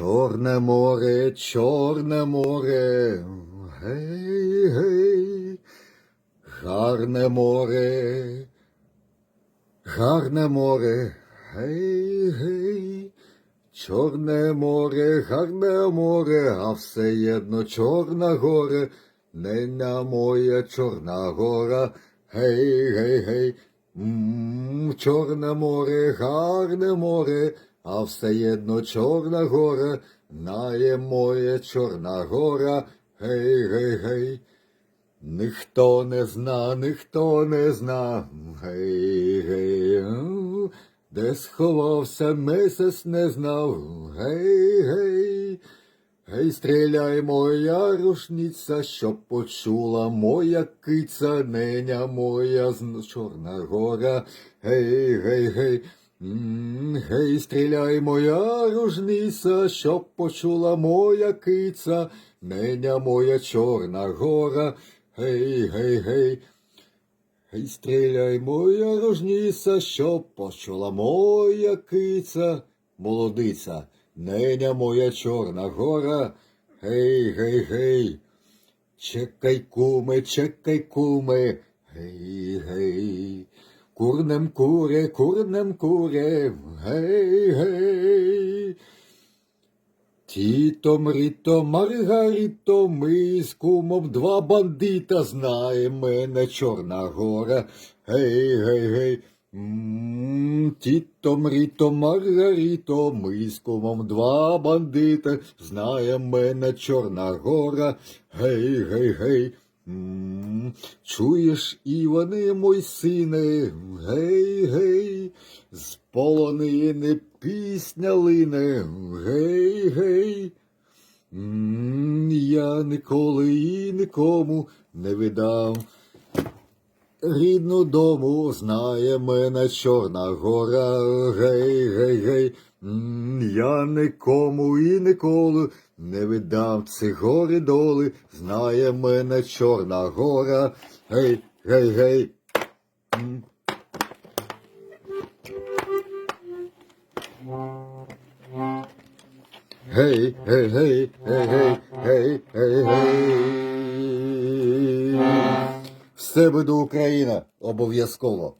Чорне море, чорне море, гей, гей, гарне море, гарне море, гей, гей, чорне море, гарне море, а все єдно чорна горе, неня моя чорна гора, гей, гей, гей, м чорне море, гарне море, а все єдно чорна гора, нає моя чорна гора, гей, гей, гей. Ніхто не зна, ніхто не зна, гей, гей, де сховався мисес не знав, гей, гей. Гей, стріляй, моя рушниця, щоб почула моя киця, неня моя Чорна гора. Гей, гей, гей. Гей, стріляй, моя рушниця, щоб почула моя киця, неня моя Чорна гора. Гей, гей, гей. Гей, стріляй, моя рожніса, щоб почула моя киця, молодиця, неня моя чорна гора. Гей, гей, гей. Чекай, куме, чекай, куме. Гей, гей. Курнем куре, курнем куре. Гей, гей. Тіто, Мріто, Маргаріто, ми з кумом два бандита знає мене Чорна гора. Гей, гей, гей. М, Тіто, Мріто, Маргаріто, ми з кумом два бандита знає мене Чорна гора. Гей, гей, гей. М, Чуєш, Іване, мой сине, гей, гей, з полонини пісня лине, гей, гей. Я ніколи і нікому не видав. Рідну дому знає мене Чорна гора, гей, гей, гей. Я нікому і ніколи не видам ці гори доли, знає мене Чорна гора, гей, гей, гей. Гей, гей, гей, гей, гей, гей, гей, гей. Все буде Україна, обов'язково.